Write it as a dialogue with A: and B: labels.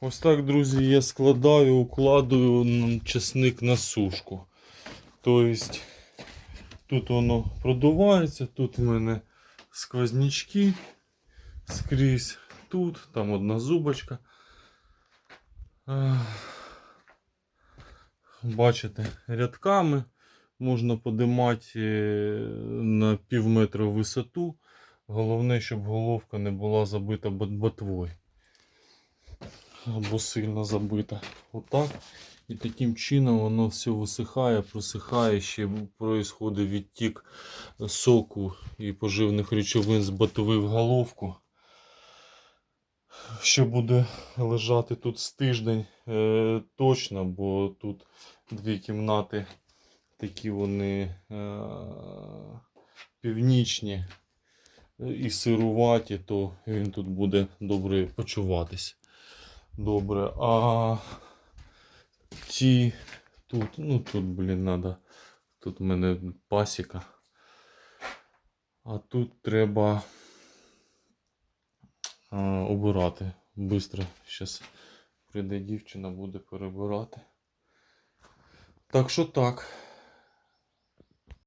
A: Ось так, друзі, я складаю, укладую чесник на сушку. Тобто тут воно продувається, тут в мене сквознячки скрізь, тут, там одна зубочка. Бачите, рядками можна подимати е, на пів метра висоту. Головне, щоб головка не була забита ботвою. Або сильно забита. Отак. І таким чином воно все висихає, просихає, ще происходить відтік соку і поживних речовин з ботви в головку. Що буде лежати тут з тиждень е, точно, бо тут дві кімнати такі вони е, північні і сируваті, то він тут буде добре почуватись. Добре. А ті тут, ну тут, блін, надо. Тут в мене пасіка. А тут треба а, обирати. Бистро. Зараз прийде дівчина, буде перебирати. Так що так.